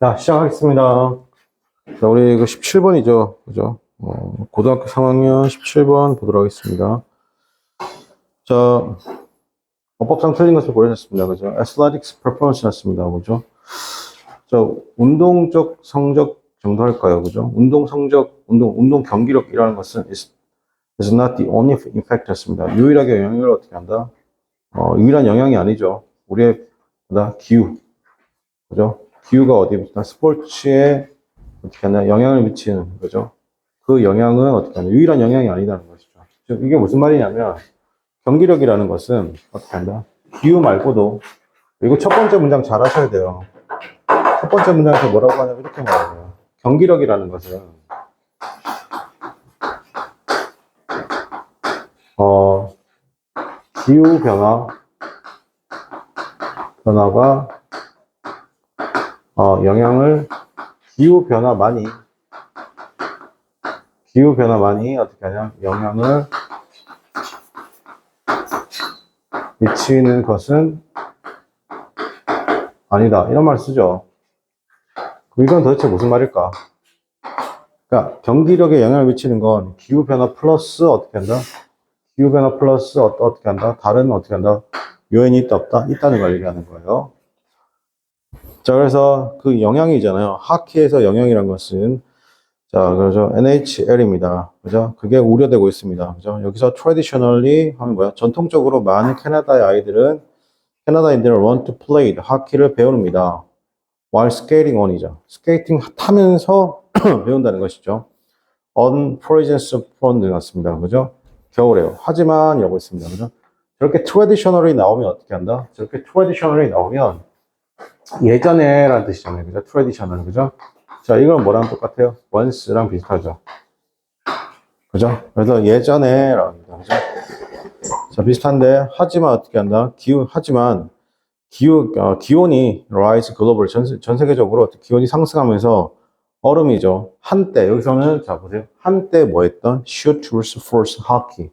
자, 시작하겠습니다. 자, 우리 이거 17번이죠. 그죠? 어, 고등학교 3학년 17번 보도록 하겠습니다. 자, 어법상 틀린 것을 고려했습니다. 그죠? athletics performance 였습니다. 그죠? 자, 운동적 성적 정도 할까요? 그죠? 운동 성적, 운동, 운동 경기력이라는 것은 is, is not the only effect 였습니다. 유일하게 영향을 어떻게 한다? 어, 유일한 영향이 아니죠. 우리의? 기후. 그죠? 기후가 어디부터 스포츠에 어떻게 하나 영향을 미치는 거죠. 그 영향은 어떻게 하나 유일한 영향이 아니다는 것이죠. 즉 이게 무슨 말이냐면 경기력이라는 것은 어떻게 한다. 기후 말고도 그리고 첫 번째 문장 잘 하셔야 돼요. 첫 번째 문장에서 뭐라고 하냐면 이렇게 말해요. 경기력이라는 것은 어 기후 변화 변화가 어, 영향을 기후 변화만이 기후 변화만이 어떻게 하냐 영향을 미치는 것은 아니다 이런 말 쓰죠. 이건 도대체 무슨 말일까? 그러니까 경기력에 영향을 미치는 건 기후 변화 플러스 어떻게 한다? 기후 변화 플러스 어, 어떻게 한다? 다른 어떻게 한다? 요인이 있다 없다? 있다는 걸 얘기하는 거예요. 자, 그래서 그 영향이잖아요. 하키에서 영향이란 것은 자, 그래서 NHL입니다. 그죠? 그게 우려되고 있습니다. 그죠? 여기서 traditionally 하면 뭐야? 전통적으로 많은 캐나다의 아이들은 캐나다인들은 want to play 하키를 배웁니다. while skating on이죠. 스케이팅 타면서 배운다는 것이죠. on frozen pond 같습니다. 그죠? 겨울에요. 하지만 이라고 있습니다. 그죠? 저렇게 traditionally 나오면 어떻게 한다? 저렇게 traditionally 나오면 예전에 라는 뜻이잖아요. 그죠? 트레디셔널. 그죠? 자, 이건 뭐랑 똑같아요? once랑 비슷하죠. 그죠? 그래서 예전에 라입니다. 그죠? 자, 비슷한데, 하지만 어떻게 한다? 기후, 하지만, 기후, 어, 기온이 rise global, 전, 세- 전 세계적으로 기온이 상승하면서 얼음이죠. 한때, 여기서는, 자, 보세요. 한때 뭐 했던? shoot towards force hockey.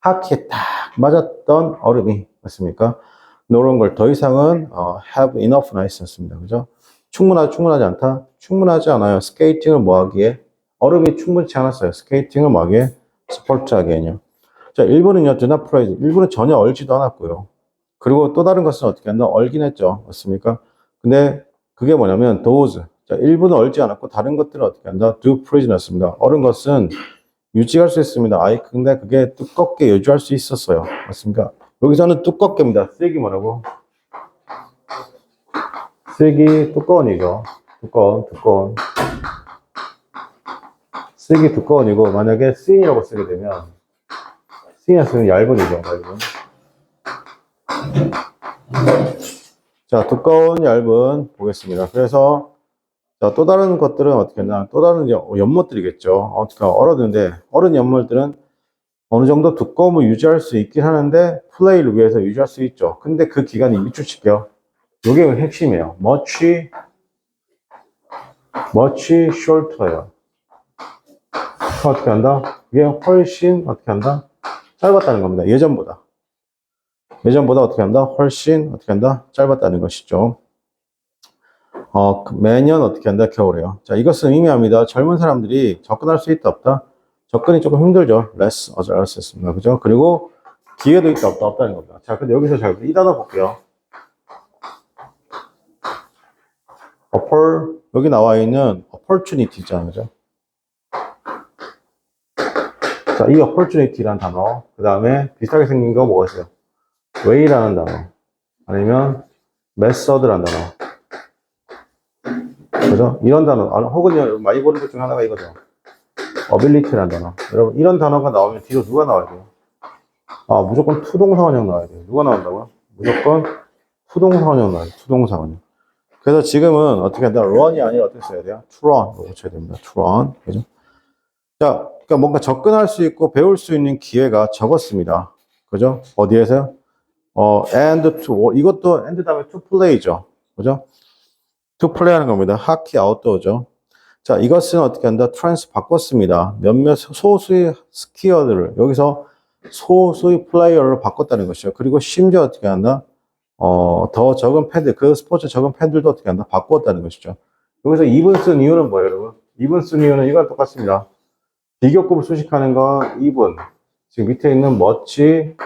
하키에 딱 맞았던 얼음이, 맞습니까? 이런 걸 더 이상은 어, have enough나 있었습니다. 그죠? 충분하지 충분하지 않다? 충분하지 않아요. 스케이팅을 뭐 하기에? 얼음이 충분치 않았어요. 스케이팅을 뭐 하기에? 스포츠 하기에요. 자, 일본은요, 드나 프라이즈. 일본은 전혀 얼지도 않았고요. 그리고 또 다른 것은 어떻게 한다? 얼긴 했죠. 맞습니까? 근데 그게 뭐냐면 those. 자, 일본은 얼지 않았고 다른 것들은 어떻게 한다? do 났습니다. 얼은 것은 유지할 수 있습니다. 아이, 근데 그게 두껍게 유지할 수 있었어요. 맞습니까? 여기서는 두껍게입니다. 쓰기 뭐라고? 쓰기 두꺼운이죠. 두꺼운, 두꺼운. 쓰기 두꺼운이고, 만약에 쓰인이라고 쓰게 되면, 쓰인이 쓰면 얇은이죠, 얇은. 자, 두꺼운, 얇은, 보겠습니다. 그래서, 자, 또 다른 것들은 어떻게 했나? 또 다른 연- 연못들이겠죠. 어떻게, 얼었는데, 얼은 연못들은 어느 정도 두꺼움을 유지할 수 있긴 하는데 플레이를 위해서 유지할 수 있죠. 근데 그 기간이 밑줄칠게요. 이게 핵심이에요. much, much shorter예요. 어떻게 한다? 이게 훨씬 어떻게 한다? 짧았다는 겁니다. 예전보다. 예전보다 어떻게 한다? 훨씬 어떻게 한다? 짧았다는 것이죠. 어, 그 매년 어떻게 한다? 겨울에요. 자, 이것은 의미합니다. 젊은 사람들이 접근할 수 있다 없다? 접근이 조금 힘들죠. less, 어제 알았습니다. 그죠? 그리고 기회도 있다 없다 없다는 겁니다. 자, 근데 여기서 잘, 이 단어 볼게요. oppor, 여기 나와 있는 opportunity 있잖아요. 그죠? 자, 이 opportunity라는 단어, 그 다음에 비슷하게 생긴 거 뭐가 있어요? way라는 단어, 아니면 method라는 단어. 그죠? 이런 단어, 아, 혹은 많이 보는 것중 하나가 이거죠. 어빌리티라는 단어. 여러분, 이런 단어가 나오면 뒤로 누가 나와야 돼요? 아, 무조건 투동사원형 나와야 돼요. 누가 나온다고요? 무조건 투동사원형 나와요. 투동사원형. 그래서 지금은 어떻게 한다? run이 아니라 어떻게 써야 돼요? to run. 이거 붙여야 됩니다. to run. 그죠? 자, 그러니까 뭔가 접근할 수 있고 배울 수 있는 기회가 적었습니다. 그죠? 어디에서요? 어, and to, 이것도 and 다음에 to play죠. 그죠? to play 하는 겁니다. 하키 아웃도어죠. 자, 이것은 어떻게 한다? 트랜스 바꿨습니다. 몇몇 소수의 스키어들을 여기서 소수의 플레이어를 바꿨다는 것이죠. 그리고 심지어 어떻게 한다? 어, 더 적은 팬들, 그 스포츠 적은 팬들도 어떻게 한다? 바꾸었다는 것이죠. 여기서 2분 쓴 이유는 뭐예요, 여러분? 2분 쓴 이유는 이거랑 똑같습니다. 비교급을 수식하는 건 2분. 지금 밑에 있는 머치,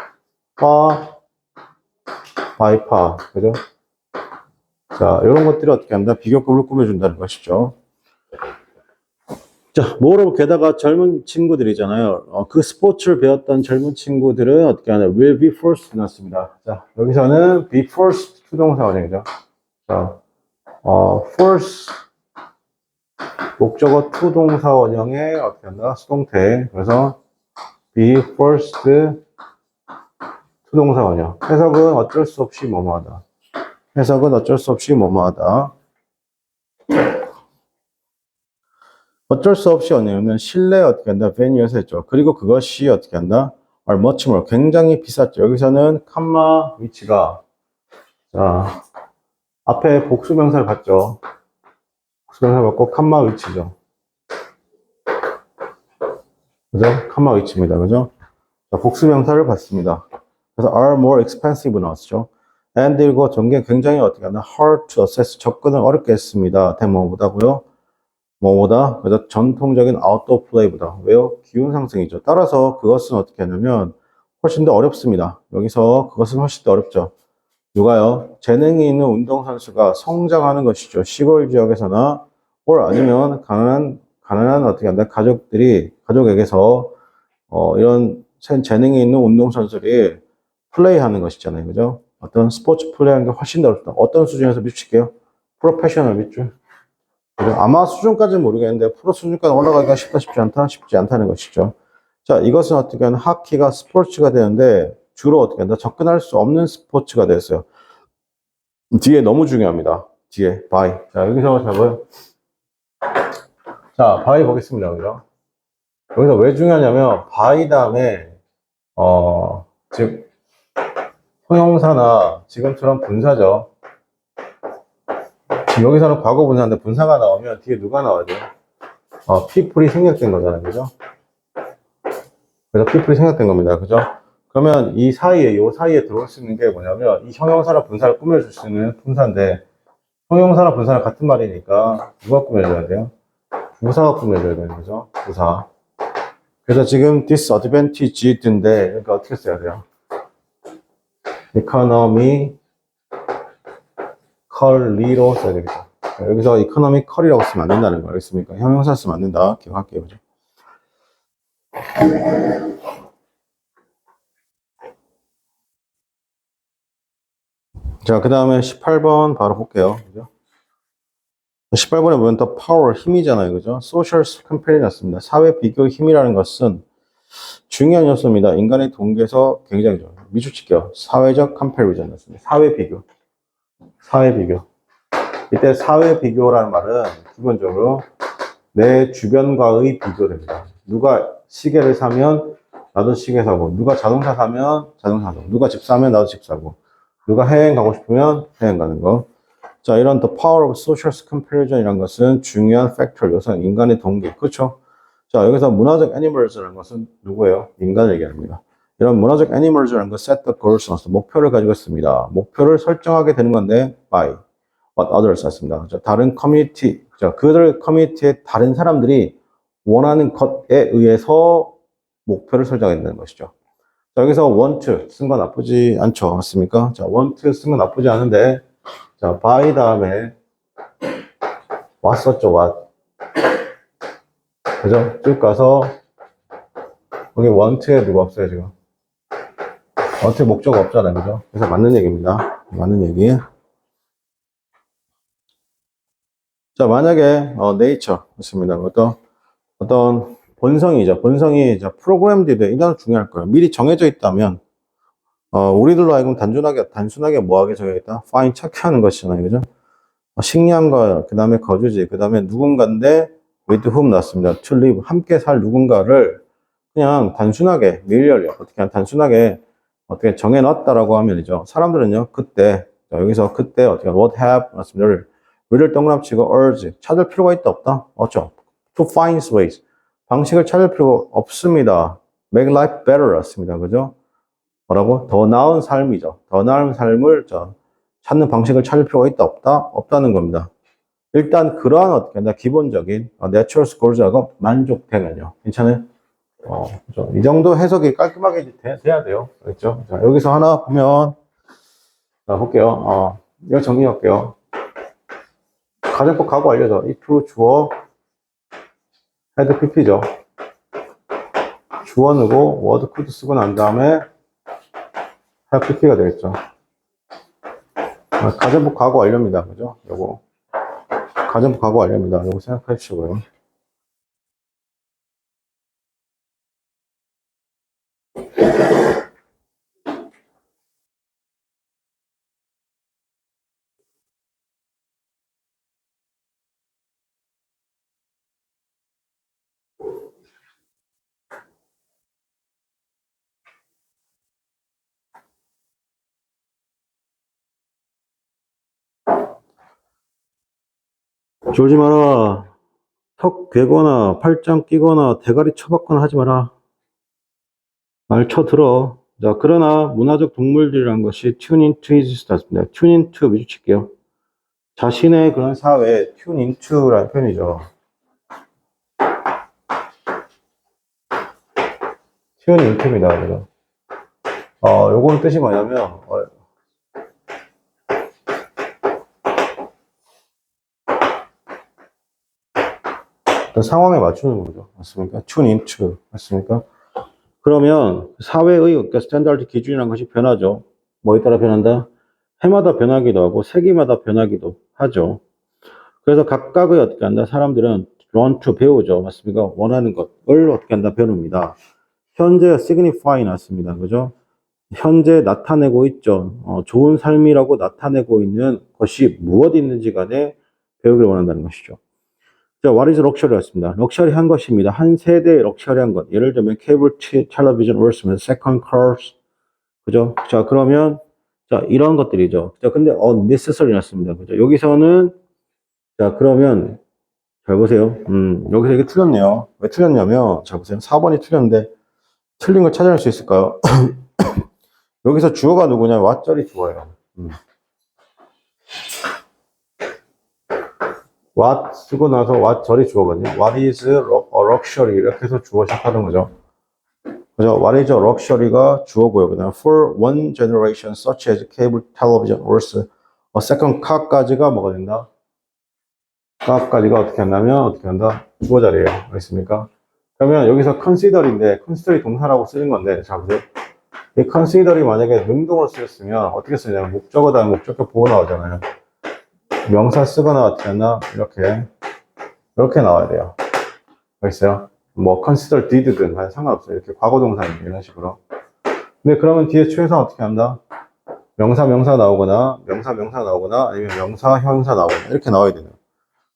파, 바이파. 그죠? 자, 이런 것들이 어떻게 한다? 비교급을 꾸며준다는 것이죠. 자, 모로 게다가 젊은 친구들이잖아요. 어, 그 스포츠를 배웠던 젊은 친구들은 어떻게 하냐? will be forced 났습니다. 자, 여기서는 be forced 투동사 원형이죠. 자, 어, force 목적어 투동사 원형에 어떻게 한다? 수동태. 그래서 be forced 투동사 원형. 해석은 어쩔 수 없이 뭐뭐하다. 해석은 어쩔 수 없이 뭐뭐하다. 어쩔 수 없이 언냐면 실내 어떻게 한다? venue에서 했죠. 그리고 그것이 어떻게 한다? are much more 굉장히 비쌌죠. 여기서는 칸마 위치가 자 앞에 복수명사를 봤죠. 복수명사 받고 칸마 위치죠. 그죠? 칸마 위치입니다. 그죠? 자, 복수명사를 봤습니다. 그래서 are more expensive 나왔죠. and 이거 전개 굉장히 어떻게 하나 hard to assess 접근을 어렵게 했습니다. 대모보다고요. 뭐보다 그래서 전통적인 아웃도어 플레이보다 왜요? 기온 상승이죠. 따라서 그것은 어떻게 하냐면 훨씬 더 어렵습니다. 여기서 그것은 훨씬 더 어렵죠. 누가요? 재능이 있는 운동선수가 성장하는 것이죠. 시골 지역에서나 or 아니면 가난한 가난한 어떻게 한다 가족들이 가족에게서 어, 이런 재- 재능이 있는 운동선수들이 플레이하는 것이잖아요. 그죠? 어떤 스포츠 플레이하는 게 훨씬 더 어렵다. 어떤 수준에서 미칠게요? 프로페셔널 밑줄. 그죠? 아마 수준까지는 모르겠는데 프로 수준까지 올라가기가 쉽다 쉽지 않다 쉽지 않다는 것이죠. 자 이것은 어떻게 하면 하키가 스포츠가 되는데 주로 어떻게 한다 접근할 수 없는 스포츠가 됐어요. 뒤에 너무 중요합니다. 뒤에 바이. 자 여기서 잡아요. 자 바이 보겠습니다. 여기서 여기서 왜 중요하냐면 바이 다음에 어 즉 형용사나 지금처럼 분사죠. 여기서는 과거 분사인데 분사가 나오면 뒤에 누가 나와야 돼요? 어, people이 생략된 거잖아요. 그죠? 그래서 people이 생략된 겁니다. 그죠? 그러면 이 사이에, 요 사이에 들어올 수 있는 게 뭐냐면, 이 형용사나 분사를 꾸며줄 수 있는 분사인데, 형용사나 분사는 같은 말이니까, 누가 꾸며줘야 돼요? 부사가 꾸며줘야 되는 거죠. 부사. 그래서 지금 disadvantage인데, 그러니까 어떻게 써야 돼요? economy, 컬리로 써야 되겠죠. 자, 여기서 이코노미 컬이라고 쓰면 안 된다는 거 알겠습니까? 형용사 쓰면 안 된다. 기억할게요. 그죠? 자, 그 다음에 18번 바로 볼게요. 그죠? 18번에 보면 더 파워, 힘이잖아요. 그죠? 소셜 컴페리 났습니다. 사회 비교 힘이라는 것은 중요한 요소입니다. 인간의 동기에서 굉장히. 미주치게요. 사회적 컴페리전 났습니다. 사회 비교. 사회 비교. 이때 사회 비교라는 말은 기본적으로 내 주변과의 비교됩니다. 누가 시계를 사면 나도 시계 사고, 누가 자동차 사면 자동차 사고, 누가 집 사면 나도 집 사고, 누가 해외여행 가고 싶으면 해외여행 가는 거. 자, 이런 the power of social comparison 이란 것은 중요한 팩터, 요소는 인간의 동기. 그렇죠? 자, 여기서 문화적 animals라는 것은 누구예요? 인간을 얘기합니다. 이런 문화적 animals라는 것 set the goals, 목표를 가지고 있습니다. 목표를 설정하게 되는 건데 by what others 했습니다. 자, 다른 커뮤니티, 자, 그들 커뮤니티의 다른 사람들이 원하는 것에 의해서 목표를 설정하게 되는 것이죠. 자, 여기서 want 쓴거 나쁘지 않죠. 맞습니까? 자, want 쓴거 나쁘지 않은데, 자, by 다음에 썼죠, what. 그죠? 쭉 가서, 여기 want에 누가 없어요, 지금. Want에 목적 없잖아요, 그죠? 그래서 맞는 얘기입니다. 맞는 얘기. 자, 만약에, 어, 네이처, 맞습니다. 어떤, 어떤 본성이죠. 본성이 이제 프로그램들이 이건 중요할 거예요. 미리 정해져 있다면, 어, 우리들로 하여금 단순하게, 단순하게 뭐하게 정해져 있다? find 찾게 하는 것이잖아요. 그죠? 어, 식량과, 그 다음에 거주지, 그 다음에 누군가인데, with whom 나왔습니다. to live, 함께 살 누군가를 그냥 단순하게, 밀려요. 어떻게, 그냥 단순하게, 어떻게 정해놨다라고 하면이죠. 사람들은요, 그때, 자, 여기서 그때 어떻게, what have, 맞습니다. will을 동그라치고 urge, 찾을 필요가 있다, 없다? 없죠. to find ways. 방식을 찾을 필요가 없습니다. make life better 였습니다. 그죠? 뭐라고? 더 나은 삶이죠. 더 나은 삶을 저, 찾는 방식을 찾을 필요가 있다, 없다? 없다는 겁니다. 일단 그러한 어떻게 한다 기본적인 어, 내추럴 스콜즈가 만족되면요 괜찮아요? 어, 그죠? 이 정도 해석이 깔끔하게 돼, 야 돼요. 그렇죠? 자, 여기서 하나 보면 자 볼게요. 어, 이거 정리할게요. 가정법 가고 알려줘. if 주어 헤드 pp죠. 주어 넣고 워드 코드 쓰고 난 다음에 헤드 pp가 되겠죠. 아, 가정법 가고 완료입니다. 그죠? 요거. 가정법 가고 완료입니다. 요거 생각해 주시고요 졸지 마라. 턱 괴거나 팔짱 끼거나 대가리 쳐박거나 하지 마라. 말 쳐들어. 자, 그러나 문화적 동물들이란 것이 튜닝 투 이지스트입니다. 튜닝 투 미주 칠게요. 자신의 그런 사회에 튜닝 투라는 표현이죠. 튜닝 투입니다. 그죠? 어, 요거는 뜻이 뭐냐면, 어, 상황에 맞추는 거죠. 맞습니까? tune into. 맞습니까? 그러면 사회의 그러니까 스탠다드 기준이라는 것이 변하죠. 뭐에 따라 변한다? 해마다 변하기도 하고 세기마다 변하기도 하죠. 그래서 각각의 어떻게 한다? 사람들은 learn to 배우죠. 맞습니까? 원하는 것을 어떻게 한다? 배웁니다. 현재 signify 났습니다. 그죠? 현재 나타내고 있죠. 어, 좋은 삶이라고 나타내고 있는 것이 무엇 있는지 간에 배우기를 원한다는 것이죠. 자, what is luxury였습니다. 럭셔리한 것입니다. 한 세대의 럭셔리한 것. 예를 들면 케이블 텔레비전 월스면 second. 그죠? 자, 그러면 자, 이런 것들이죠. 자, 근데 unnecessary였습니다. 그죠? 여기서는 자, 그러면 잘 보세요. 음, 여기서 이게 틀렸네요. 왜 틀렸냐면 잘 보세요. 4번이 틀렸는데 틀린 걸 찾아낼 수 있을까요? 여기서 주어가 누구냐? 왓절이 주어예요. 음. What 쓰고 나서 what 절이 주어거든요. what is a luxury 이렇게 해서 주어 시작하는 거죠. 그죠? what is a luxury가 주어고요. 그 다음 for one generation such as cable television worth a second car까지가 뭐가 된다? car까지가 어떻게 한다면 어떻게 한다? 주어 자리예요. 알겠습니까? 그러면 여기서 consider인데 consider이 동사라고 쓰는 건데 자 보세요. 이 consider이 만약에 능동으로 쓰였으면 어떻게 쓰냐면 목적어 다음에 목적격 보호 나오잖아요. 명사 쓰거나 하나 이렇게 이렇게 나와야 돼요. 알겠어요? 뭐 consider did든 간 상관없어요. 이렇게 과거 동사입니다. 이런 식으로. 근데 그러면 뒤에 최소 어떻게 한다? 명사 명사 나오거나 명사 명사 나오거나 아니면 명사 형사 나오거나 이렇게 나와야 되는.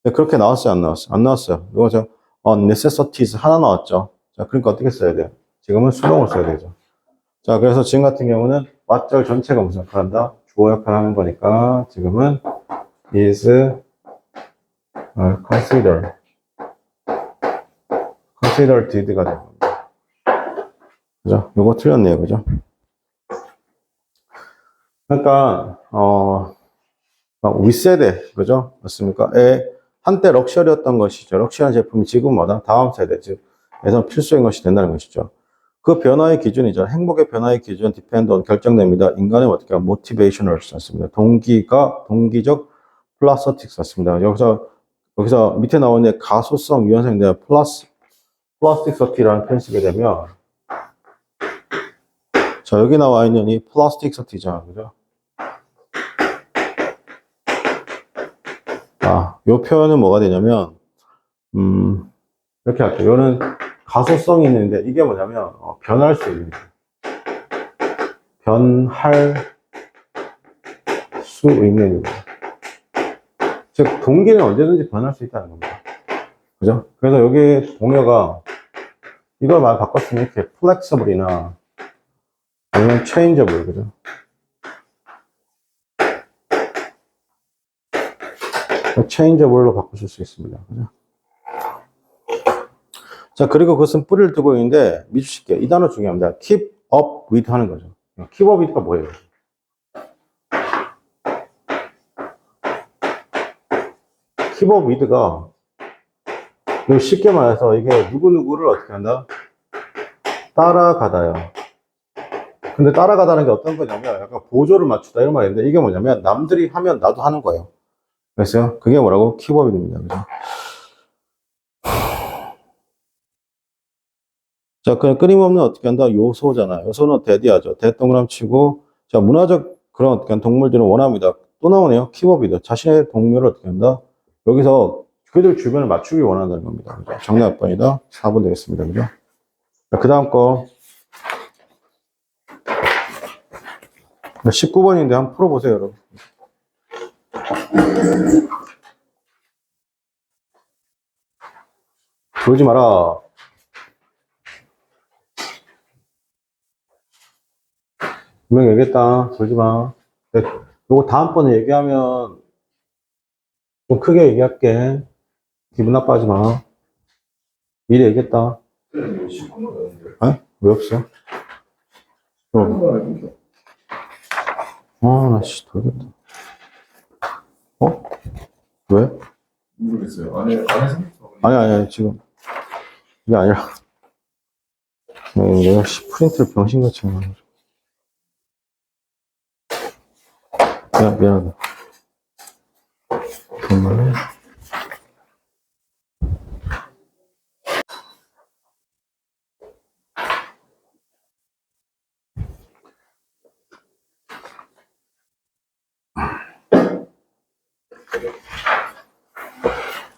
근데 그렇게 나왔어요, 안 나왔어요? 안 나왔어요. 저 어, necessities 하나 나왔죠. 자, 그러니까 어떻게 써야 돼요? 지금은 수동을 써야 되죠. 자, 그래서 지금 같은 경우는 왓절 전체가 무슨 역할을 한다? 주어 역할을 하는 거니까 지금은 is uh, consider consider did가 되는 겁니다. 그죠? 요거 틀렸네요. 그죠? 그러니까 어 윗세대 그죠? 맞습니까? 에 한때 럭셔리였던 것이죠. 럭셔리한 제품이 지금 뭐다? 다음 세대 즉에서 필수인 것이 된다는 것이죠. 그 변화의 기준이죠. 행복의 변화의 기준, on 결정됩니다. 인간의 어떻게 motivational 썼습니다. 동기가 동기적 플라스틱 썼습니다. 여기서 여기서 밑에 나오는 가소성 유연성인데 플라스 플라스틱 서티라는 표현 쓰게 되면 자 여기 나와 있는 이 플라스틱 서티죠, 그죠? 아, 요 표현은 뭐가 되냐면 음 이렇게 할게요. 이거는 가소성이 있는데 이게 뭐냐면 어, 변할 수 있는 변할 수 있는 즉 동기는 언제든지 변할 수 있다는 겁니다. 그죠? 그래서 여기 동요가 이걸 말 바꿨으면 이렇게 flexible이나 아니면 changeable 그죠? changeable로 바꾸실 수 있습니다. 그죠? 자, 그리고 그것은 뿌리를 두고 있는데, 미주실게요. 이 단어 중요합니다. keep up with 하는 거죠. keep up with가 뭐예요? 키보드 미드가 쉽게 말해서 이게 누구누구를 어떻게 한다? 따라가다요. 근데 따라가다는 게 어떤 거냐면 약간 보조를 맞추다 이런 말인데 이게 뭐냐면 남들이 하면 나도 하는 거예요. 그래서 그게 뭐라고? 키보드 미드입니다. 그죠? 자, 그 끊임없는 어떻게 한다? 요소잖아요. 요소는 대디하죠. 대동그람 치고, 자, 문화적 그런 어떻게 한 동물들은 원합니다. 또 나오네요. 키워비드. 자신의 동료를 어떻게 한다? 여기서 그들 주변을 맞추기 원한다는 겁니다. 그죠? 정답 번이다 4번 되겠습니다. 그죠? 자, 그 다음 거. 19번인데 한번 풀어보세요, 여러분. 그러지 마라. 분명 얘기했다. 그러지 마. 근데 요거 다음번에 얘기하면 좀 크게 얘기할게. 기분 나빠하지 마. 미리 얘기했다. 네, 19만 원인데. 에? 왜 없어? 어, 아, 나 씨, 돌겠다. 어? 왜? 모르겠어요. 안에 안에 생겼어. 아니, 아니, 아니, 지금. 이게 아니라. 네, 내가 씨, 프린트를 병신같이 거죠. 미안, 미안하다. 정말.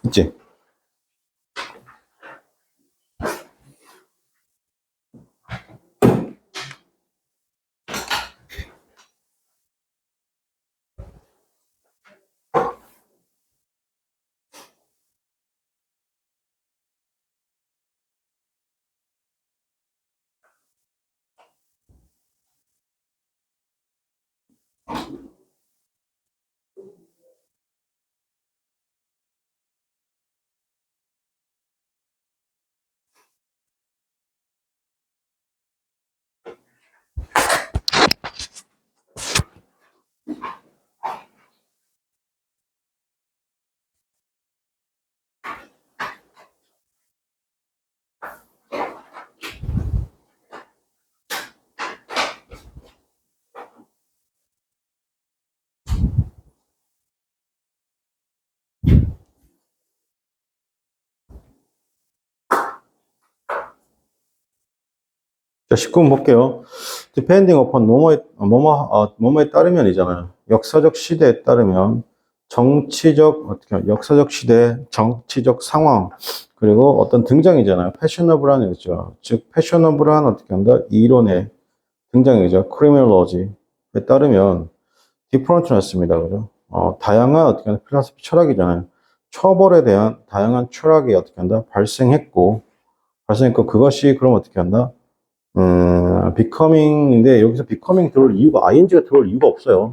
있지? 자, 19번 볼게요. depending upon 뭐뭐에, 어, 뭐뭐, 어, 뭐뭐에 따르면 이잖아요. 역사적 시대에 따르면 정치적, 어떻게, 역사적 시대, 정치적 상황, 그리고 어떤 등장이잖아요. 패셔너블한 얘기죠. 즉, 패셔너블한 어떻게 한다? 이론의 등장이죠. 크리미널로지에 따르면 디프런트였습니다. 그죠? 어, 다양한 어떻게 하면 필라스피 철학이잖아요. 처벌에 대한 다양한 철학이 어떻게 한다? 발생했고, 발생했고, 그것이 그럼 어떻게 한다? 음, becoming인데 여기서 becoming 들어올 이유가 ing가 들어올 이유가 없어요.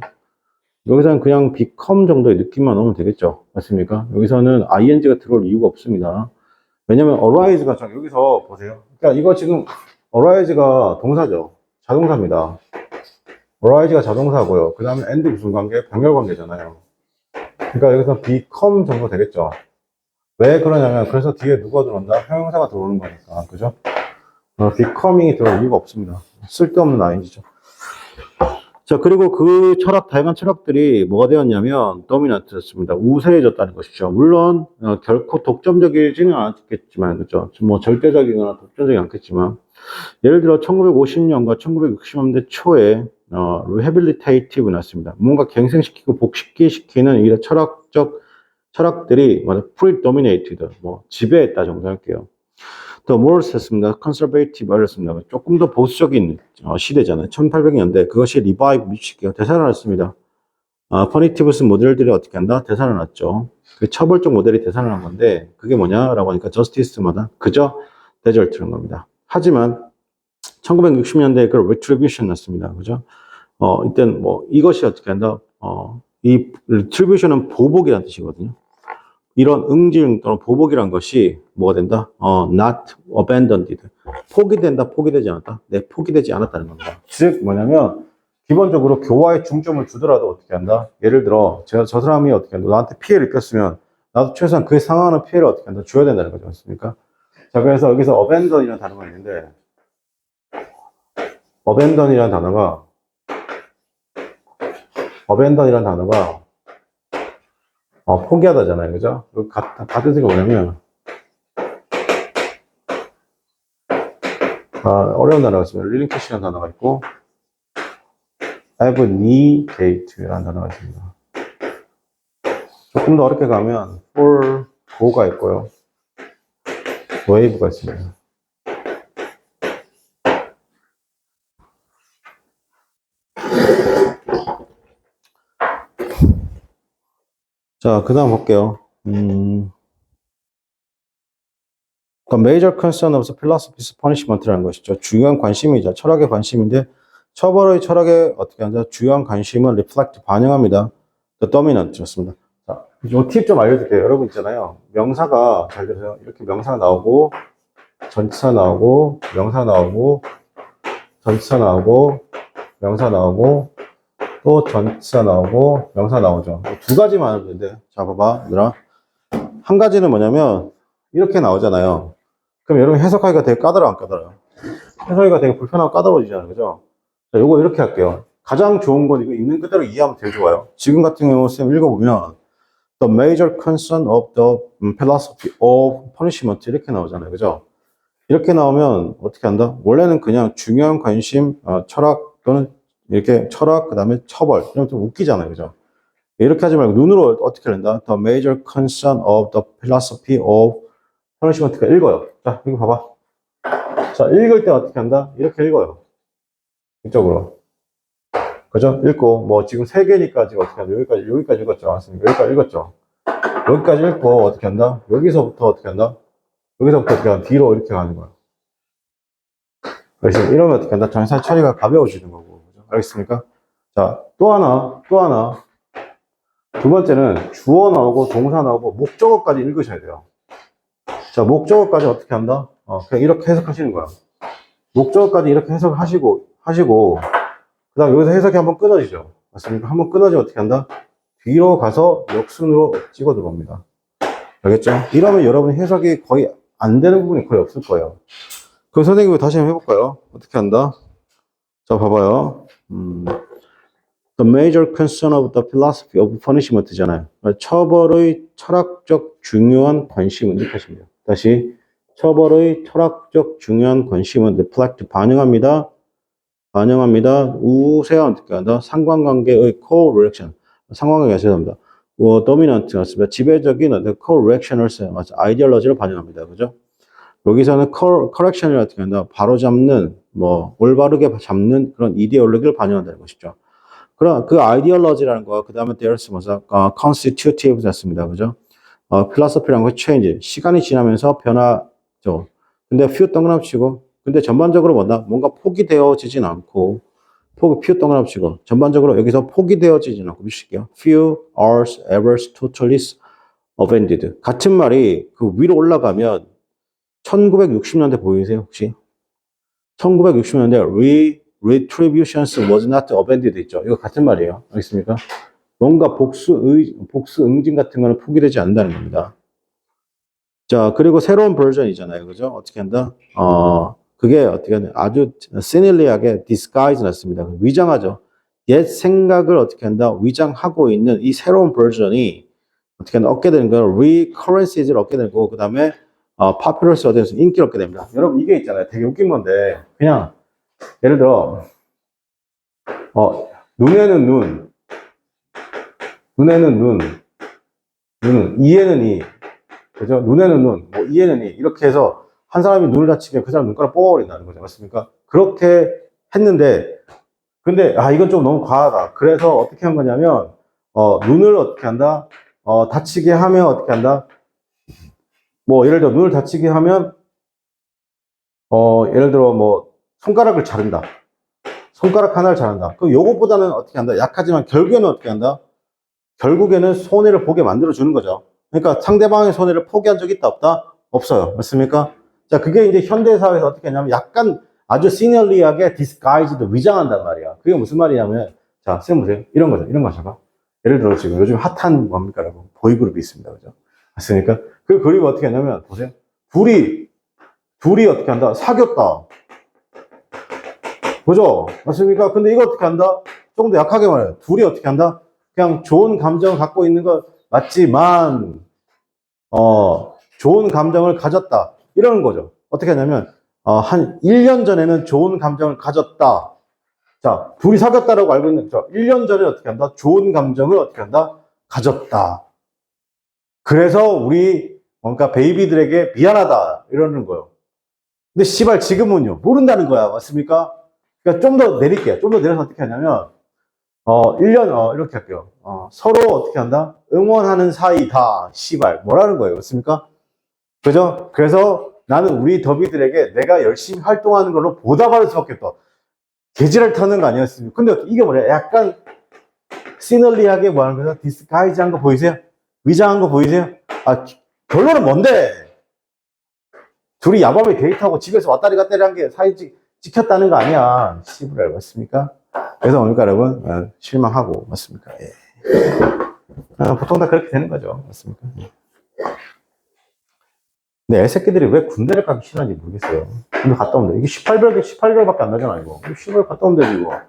여기서는 그냥 become 정도의 느낌만 오면 되겠죠. 맞습니까? 여기서는 ing가 들어올 이유가 없습니다. 왜냐면 arise가 저 여기서 보세요. 그러니까 이거 지금 arise가 동사죠. 자동사입니다. arise가 자동사고요. 그 다음에 and 무슨 관계? 병렬 관계잖아요. 그러니까 여기서 become 정도 되겠죠. 왜 그러냐면 그래서 뒤에 누가 들어온다? 형용사가 들어오는 거니까. 그죠? 어, becoming이 들어올 이유가 없습니다. 쓸데없는 아인지죠. 자, 그리고 그 철학, 다양한 철학들이 뭐가 되었냐면, 도미넌트였습니다. 우세해졌다는 것이죠. 물론, 어, 결코 독점적이지는 않았겠지만, 그죠. 뭐, 절대적이거나 독점적이지 않겠지만, 예를 들어, 1950년과 1960년대 초에, 어, 리해빌리테이티브 났습니다. 뭔가 갱생시키고 복식시키는 이런 철학적, 철학들이, 뭐, 프리 도미네이티드, 뭐, 지배했다 정도 할게요. 더 모르스 했습니다. 컨서베이티브 하였습니다. 조금 더 보수적인 어, 시대잖아요. 1800년대 그것이 리바이브 미치기가 되살아났습니다. 아, 퍼니티브스 모델들이 어떻게 한다? 되살아났죠. 그 처벌적 모델이 되살아난 건데 그게 뭐냐라고 하니까 저스티스마다 그저 데절트는 겁니다. 하지만 1960년대에 그 retribution 났습니다. 그죠? 어, 이땐 뭐 이것이 어떻게 한다? 어, 이 retribution은 보복이라는 뜻이거든요. 이런 응징 또는 보복이란 것이 뭐가 된다? 어, not abandoned. 포기된다, 포기되지 않았다. 내 포기되지 않았다는 겁니다. 즉, 뭐냐면, 기본적으로 교화에 중점을 주더라도 어떻게 한다? 예를 들어, 제가 저 사람이 어떻게 한다? 나한테 피해를 입혔으면, 나도 최소한 그에 상응하는 피해를 어떻게 한다? 줘야 된다는 거죠. 맞습니까? 자, 그래서 여기서 어벤던이라는 단어가 있는데, 어벤던이라는 단어가, 어벤던이라는 단어가, 어, 포기하다잖아요. 그죠? 그 가, 같은 뜻이 뭐냐면, 아, 어려운 단어가 있습니다. 릴링키시라는 단어가 있고, abnegate라는 단어가 있습니다. 조금 더 어렵게 가면 for go가 있고요. wave가 있습니다. 자, 그 다음 볼게요. 음, 그러니까 major concern of the philosophy is punishment라는 것이죠. 중요한 관심이죠. 철학의 관심인데 처벌의 철학의 어떻게 하자 주요한 관심은 reflect 반영합니다. the dominant 였습니다. 자, 이팁 좀 알려드릴게요. 여러분 있잖아요. 명사가 잘 들으세요. 이렇게 명사가 나오고 전치사 나오고 명사 나오고 전치사 나오고 명사 나오고 또 전치사 나오고 명사 나오죠. 두 가지만 하면 되는데 자 봐봐 얘들아 한 가지는 뭐냐면 이렇게 나오잖아요. 그럼 여러분 해석하기가 되게 까다로워 안 까다로워요? 해석하기가 되게 불편하고 까다로워지잖아요. 그죠? 자, 요거 이렇게 할게요. 가장 좋은 건 이거 있는 그대로 이해하면 되게 좋아요. 지금 같은 경우 쌤 읽어보면 The major concern of the philosophy of punishment 이렇게 나오잖아요. 그죠? 이렇게 나오면 어떻게 한다? 원래는 그냥 중요한 관심, 어, 철학 또는 이렇게 철학, 그 다음에 처벌. 이러면 좀 웃기잖아요. 그죠? 이렇게 하지 말고 눈으로 어떻게 된다? The major concern of the philosophy of punishment가 읽어요. 자, 이거 봐봐. 자, 읽을 때 어떻게 한다? 이렇게 읽어요. 이쪽으로. 그죠? 읽고, 뭐, 지금 세 개니까 지금 어떻게 한다? 여기까지, 여기까지 읽었죠? 맞습니까? 여기까지 읽었죠? 여기까지 읽고, 어떻게 한다? 여기서부터 어떻게 한다? 여기서부터 어떻게 한다? 뒤로 이렇게 가는 거야. 그래서 이러면 어떻게 한다? 정신 처리가 가벼워지는 거고. 알겠습니까? 자, 또 하나, 또 하나. 두 번째는 주어 나오고, 동사 나오고, 목적어까지 읽으셔야 돼요. 자, 목적어까지 어떻게 한다? 어, 그냥 이렇게 해석하시는 거야. 목적어까지 이렇게 해석을 하시고, 하시고, 그 다음 여기서 해석이 한번 끊어지죠. 맞습니까? 한번 끊어지면 어떻게 한다? 뒤로 가서 역순으로 찍어 들어옵니다. 알겠죠? 이러면 여러분 해석이 거의 안 되는 부분이 거의 없을 거예요. 그럼 선생님이 다시 한번 해볼까요? 어떻게 한다? 자, 봐봐요. 음, The major concern of the philosophy of punishment잖아요. 처벌의 철학적 중요한 관심은 이렇게 돼요. 다시 처벌의 철학적 중요한 관심은 reflect 반영합니다. 반영합니다. 우세한 한다? 상관관계의 correlation. 상관관계가 죄송합니다. 어, dominant 맞습니다. 지배적인 어떤 correction을. 맞죠? 아이디얼러지를 반영합니다. 그죠? 여기서는 correction을 어떻게 한다? 바로 잡는, 뭐, 올바르게 잡는 그런 이데올로기를 반영한다는 것이죠. 그럼 그 아이디얼러지라는 거, 그 다음에 there's 뭐죠? 어, constitutive 였습니다. 그죠? 어, philosophy라는 거 change. 시간이 지나면서 변화죠. 근데 few 동그라미 치고, 근데 전반적으로 뭐다? 뭔가 포기되어지진 않고, 포기, few 동그라미 치고, 전반적으로 여기서 포기되어지진 않고, 미실게요. few, are, ever, totally, abandoned. 같은 말이 그 위로 올라가면 1960년대 보이세요, 혹시? 1960년대 re, retributions was not abandoned 있죠. 이거 같은 말이에요. 알겠습니까? 뭔가 복수, 의, 복수 응징 같은 거는 포기되지 않는다는 겁니다. 자, 그리고 새로운 버전이잖아요. 그죠? 어떻게 한다? 어, 그게 어떻게 하냐. 아주 시닐리하게 disguise 났습니다. 위장하죠. 옛 생각을 어떻게 한다? 위장하고 있는 이 새로운 버전이 어떻게 한다? 얻게 되는 건 recurrence를 얻게 되고, 그 다음에 어, popular스 얻으면서 인기를 얻게 됩니다. 여러분, 이게 있잖아요. 되게 웃긴 건데, 그냥, 예를 들어, 어, 눈에는 눈, 눈에는 눈, 눈은, 이에는 이, 그죠? 눈에는 눈, 뭐, 이에는 이, 이렇게 해서 한 사람이 눈을 다치면 그 사람 눈가락 뽑아버린다는 거죠. 맞습니까? 그렇게 했는데, 근데, 아, 이건 좀 너무 과하다. 그래서 어떻게 한 거냐면, 어, 눈을 어떻게 한다? 어, 다치게 하면 어떻게 한다? 뭐, 예를 들어, 눈을 다치게 하면, 어, 예를 들어, 뭐, 손가락을 자른다. 손가락 하나를 자른다. 그럼 요것보다는 어떻게 한다? 약하지만 결국에는 어떻게 한다? 결국에는 손해를 보게 만들어 주는 거죠. 그러니까 상대방의 손해를 포기한 적이 있다, 없다? 없어요. 맞습니까? 자, 그게 이제 현대 사회에서 어떻게 하냐면 약간 아주 시니얼리하게 disguised, 위장한단 말이야. 그게 무슨 말이냐면, 자, 쌤 보세요. 이런 거죠. 이런 거 잡아. 예를 들어 지금 요즘 핫한 뭡니까? 라고 보이그룹이 있습니다. 그죠? 맞습니까? 그 그림을 어떻게 하냐면, 보세요. 둘이, 둘이 어떻게 한다? 사귀었다. 그죠? 맞습니까? 근데 이거 어떻게 한다? 조금 더 약하게 말해요. 둘이 어떻게 한다? 그냥 좋은 감정을 갖고 있는 건 맞지만, 어, 좋은 감정을 가졌다. 이러는 거죠. 어떻게 하냐면, 어, 한 1년 전에는 좋은 감정을 가졌다. 자, 둘이 사귀었다라고 알고 있는 거죠. 1년 전에 어떻게 한다? 좋은 감정을 어떻게 한다? 가졌다. 그래서 우리, 뭔가 베이비들에게 미안하다. 이러는 거예요. 근데 씨발 지금은요. 모른다는 거야. 맞습니까? 그러니까 좀 더 내릴게요. 좀 더 내려서 어떻게 하냐면, 어, 1년, 어, 이렇게 할게요. 어, 서로 어떻게 한다? 응원하는 사이다. 씨발. 뭐라는 거예요. 맞습니까? 그죠? 그래서 나는 우리 더비들에게 내가 열심히 활동하는 걸로 보답할 수밖에 없다. 개지를 타는 거 아니었습니까? 근데 이게 뭐냐? 약간 시널리하게 뭐 하는 거죠? 디스가이즈 한 거 보이세요? 위장한 거 보이세요? 아, 결론은 뭔데? 둘이 야밤에 데이트하고 집에서 왔다리 갔다리 한 게 사진 찍, 찍혔다는 거 아니야. 씨부랄 맞습니까? 그래서 뭡니까, 여러분? 아, 실망하고, 맞습니까? 예. 아, 보통 다 그렇게 되는 거죠. 맞습니까? 예. 근데 애새끼들이 왜 군대를 가기 싫어하는지 모르겠어요. 근데 갔다 오면 돼. 이게 18개월, 18개월밖에 안 나잖아, 이거. 10월 갔다 오면 되지, 이거.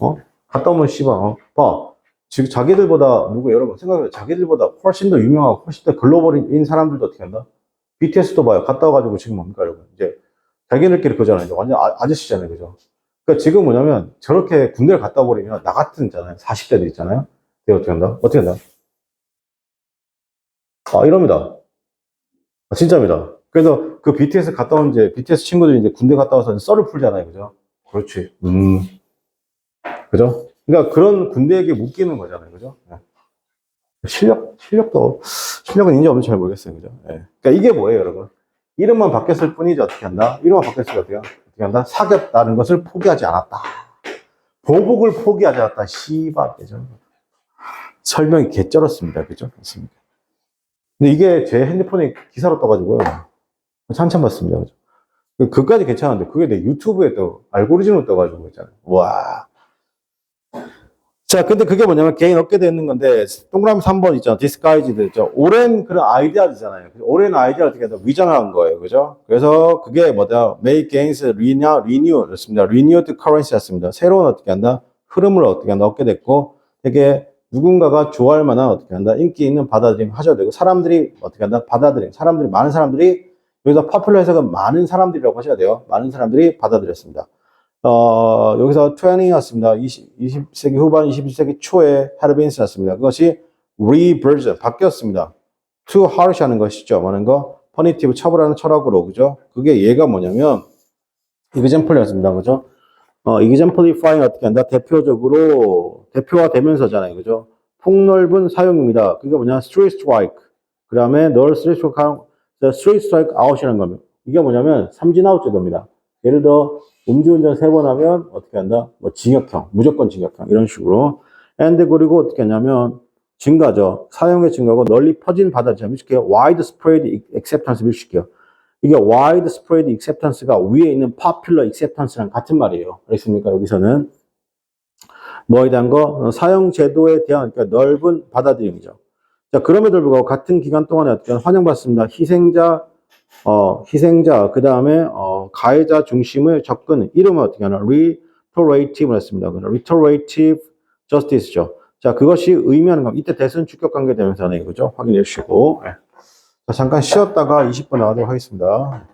어? 갔다 오면 씨발, 어? 봐. 지금 자기들보다, 누구, 여러분, 생각해요. 자기들보다 훨씬 더 유명하고, 훨씬 더 글로벌인 사람들도 어떻게 한다? BTS도 봐요. 갔다 와가지고 지금 뭡니까, 여러분? 이제, 자기들끼리 그잖아요. 완전 아, 아저씨잖아요, 그죠? 그러니까 지금 뭐냐면, 저렇게 군대를 갔다 오버리면, 나 같은 있잖아요. 40대들 있잖아요. 내가 어떻게 한다? 어떻게 한다? 아, 이럽니다. 아, 진짜입니다. 그래서 그 BTS 갔다 온 이제 BTS 친구들이 이제 군대 갔다 와서 썰을 풀잖아요. 그죠? 그렇지. 음. 그죠? 그러니까 그런 군대에게 묶이는 거잖아요. 그죠? 예. 실력, 실력도, 실력은 있는지 없는지 잘 모르겠어요. 그죠? 예. 그러니까 이게 뭐예요, 여러분? 이름만 바뀌었을 뿐이지 어떻게 한다? 이름만 바뀌었을 때 어떻게, 어떻게 한다? 사귀었다는 것을 포기하지 않았다. 보복을 포기하지 않았다. 씨발, 그죠? 설명이 개쩔었습니다. 그죠? 맞습니다. 근데 이게 제 핸드폰에 기사로 떠가지고요. 한참 봤습니다. 그죠? 그- 그까지 괜찮은데, 그게 내 유튜브에 또 알고리즘으로 떠가지고 있잖아요. 와. 자, 근데 그게 뭐냐면 개인 얻게 되는 건데, 동그라미 3번 있잖아. 디스가이즈드 있죠. 오랜 그런 아이디어잖아요. 오랜 아이디어 어떻게 해서 위장한 거예요. 그죠? 그래서 그게 뭐다? make gains renew, renew, 였습니다. renewed currency였습니다. 새로운 어떻게 한다? 흐름을 어떻게 한다? 얻게 됐고, 되게 누군가가 좋아할 만한 어떻게 한다? 인기 있는 받아들임 하셔도 되고, 사람들이 어떻게 한다? 받아들임. 사람들이, 많은 사람들이, 여기서 popular 해석은 많은 사람들이라고 하셔야 돼요. 많은 사람들이 받아들였습니다. 어, 여기서 20였습니다. 20, 20 세기 후반, 21세기 초에 하르빈스였습니다. 그것이 reversion, 바뀌었습니다. to harsh 하는 것이죠. 뭐는 거? 퍼니티브 처벌하는 철학으로, 그죠? 그게 얘가 뭐냐면, example이었습니다. 그죠? 어, exemplifying 어떻게 한다? 대표적으로, 대표화 되면서잖아요. 그죠? 폭넓은 사용입니다. 그게 뭐냐? street strike. 그 다음에 널 street strike, street strike out이라는 겁니다. 이게 뭐냐면, 삼진 아웃 제도입니다. 예를 들어, 음주운전 세 번 하면 어떻게 한다? 뭐 징역형, 무조건 징역형 이런 식으로. and 그리고 어떻게 하냐면 증가죠. 사용의 증가고 널리 퍼진 받아들임 밀실게요. widespread acceptance 밀실게요. 이게 widespread acceptance가 위에 있는 popular acceptance랑 같은 말이에요. 알겠습니까? 여기서는 뭐에 대한 거 어, 사용 제도에 대한 그러니까 넓은 받아들임이죠. 자 그럼에도 불구하고 같은 기간 동안에 어떻게 환영받습니다. 희생자 어, 희생자, 그 다음에, 어, 가해자 중심의 접근, 이름은 어떻게 하나? retorative를 했습니다. restorative justice죠. 자, 그것이 의미하는 겁니다. 이때 대선 주격 관계 되면서는 그죠? 확인해 주시고. 네. 자, 잠깐 쉬었다가 20분 나가도록 하겠습니다.